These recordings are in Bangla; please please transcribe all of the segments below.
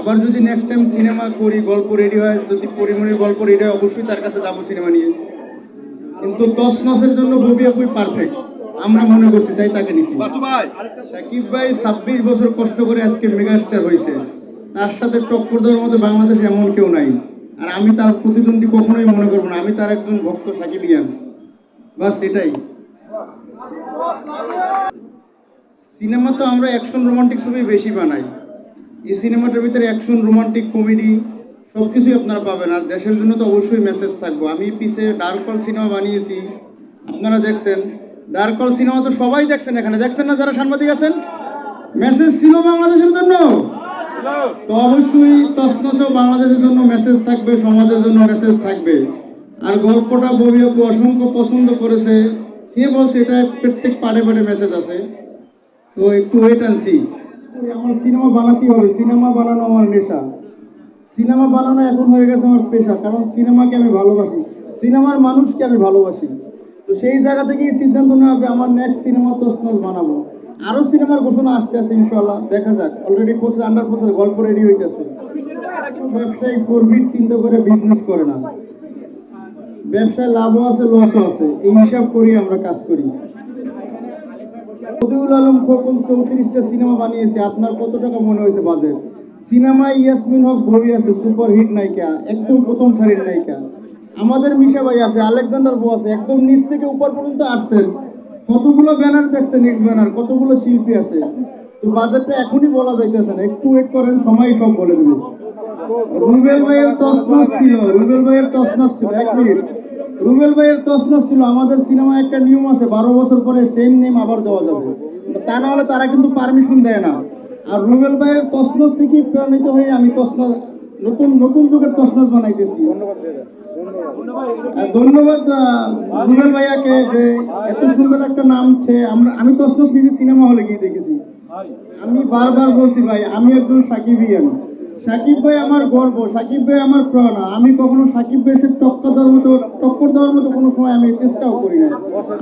আবার যদি নেক্সট টাইম সিনেমা করি গল্প রেডি হয় যদি পরিমণির গল্প রেডি হয় অবশ্যই তার কাছে যাব সিনেমা নিয়ে। কিন্তু দশ মাসের জন্য ববি আপুই পারফেক্ট আমরা মনে করছি তাই তাকে নিচ্ছি সাকিব ভাই ছাব্বিশ বছর কষ্ট করে আজকে মেগাস্টার হয়েছে। তার সাথে টক্কর দেওয়ার মতো বাংলাদেশে এমন কেউ নাই। আর আমি তার প্রতিদ্বন্দ্বী কখনোই মনে করব না। আমি তার একজন ভক্ত সাকিব ইয়ান বাস এটাই। সিনেমা তো আমরা অ্যাকশন রোমান্টিক ছবি বেশি বানাই। এই সিনেমাটার ভিতরে অ্যাকশন রোমান্টিক কমেডি সব কিছুই আপনারা পাবেন। আর দেশের জন্য তো অবশ্যই মেসেজ থাকব। আমি পিছে ডার্ক কল সিনেমা বানিয়েছি। আপনারা দেখছেন। ডার্ক কল সিনেমা তো সবাই দেখছেন এখানে। দেখছেন না যারা সাংবাদিক আছেন? মেসেজ ছিল বাংলাদেশের জন্য? তো অবশ্যই তসনসেও বাংলাদেশের জন্য মেসেজ থাকবে, সমাজের জন্য মেসেজ থাকবে। আর গল্পটা আপু অসংখ্য পছন্দ করেছে। সে বলছে, এটা প্রত্যেক পাড়ে পাড়ে মেসেজ আছে। তো একটু ওয়েট অ্যান্ড সি আমার সিনেমা বানাতেই হবে। সিনেমা বানানো আমার নেশা। সিনেমা বানানো এখন হয়ে গেছে আমার পেশা, কারণ সিনেমাকে আমি ভালোবাসি। সিনেমার মানুষকে আমি ভালোবাসি। তো সেই জায়গা থেকেই সিদ্ধান্ত নেওয়া যে আমার নেক্সট সিনেমা তসনস বানাবো। আরও সিনেমার ঘোষণা আসতে আছে ইনশাল্লাহ দেখা যাক। অলরেডি প্রসেস আন্ডার প্রসেস গল্প রেডি হইতেছে। ব্যবসায়িক প্রফিট চিন্তা করে বিজনেস করে না। ব্যবসায় লাভও আছে লসও আছে। এই হিসাব করি আমরা কাজ করি। রবিউল আলম খোকন চৌত্রিশটা সিনেমা বানিয়েছে। আপনার কত টাকা মনে হয়েছে বাজেট? সিনেমায় ইয়াসমিন হক বই আছে সুপার হিট নায়িকা, একদম প্রথম সারির নায়িকা। আমাদের মিশা ভাই আছে, আলেকজান্ডার বউ আছে, একদম নিচ থেকে উপর পর্যন্ত আসছেন। কতগুলো ব্যানার দেখছেন নেক্সট ব্যানার, কতগুলো শিল্পী আছে? তো বাজেটটা এখনই বলা যাইতেছে না, একটু ওয়েট করেন, সময় সব বলে দেবে। রুবেল ভাইয়ের তসনস ছিল, রুবেল ভাইয়ের তসনস ছিল, এক মিনিট রুবেল ভাইয়ের তসনস ছিল, আমাদের সিনেমায় একটা নিয়ম আছে, বারো বছর পরে সেম নেম আবার দেওয়া যাবে। তা না হলে তারা কিন্তু পারমিশন দেয় না। আর রুবেল ভাইয়ের তসনস থেকে প্রেরণিত হয়ে আমি তসনস, নতুন নতুন যুগের তসনস বানাইতেছি। ধন্যবাদ রুবেল ভাইয়াকে যে এত সুন্দর একটা নাম ছে আমরা, আমি তসনস নিজে সিনেমা হলে গিয়ে দেখেছি। আমি বারবার বলছি ভাই, আমি একজন সাকিবিয়ান। সাকিব ভাই আমার গর্ব সাকিব ভাই আমার প্রেরণা আমি কখনো সাকিব ভাইয়ের সাথে টক্কর দেওয়ার মতো টক্কর দেওয়ার মতো কোনো সময় আমি চেষ্টাও করি না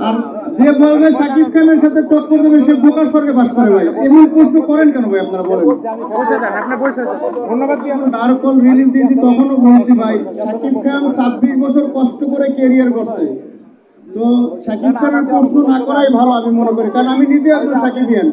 আর যে বলবে সাকিব খানের সাথে টক্কর দেবে সে বোকার স্বর্গে বাস করে ভাই। এমন প্রশ্ন করেন কেন ভাই আপনারা বলেন? ধন্যবাদ নারকল রিলিজ দিয়েছি তখনও বলছি ভাই সাকিব খান ছাব্বিশ বছর কষ্ট করে কেরিয়ার করছে তো সাকিব খানের প্রশ্ন না করাই ভালো আমি মনে করি কারণ আমি নিজে একজন সাকিবিয়ান।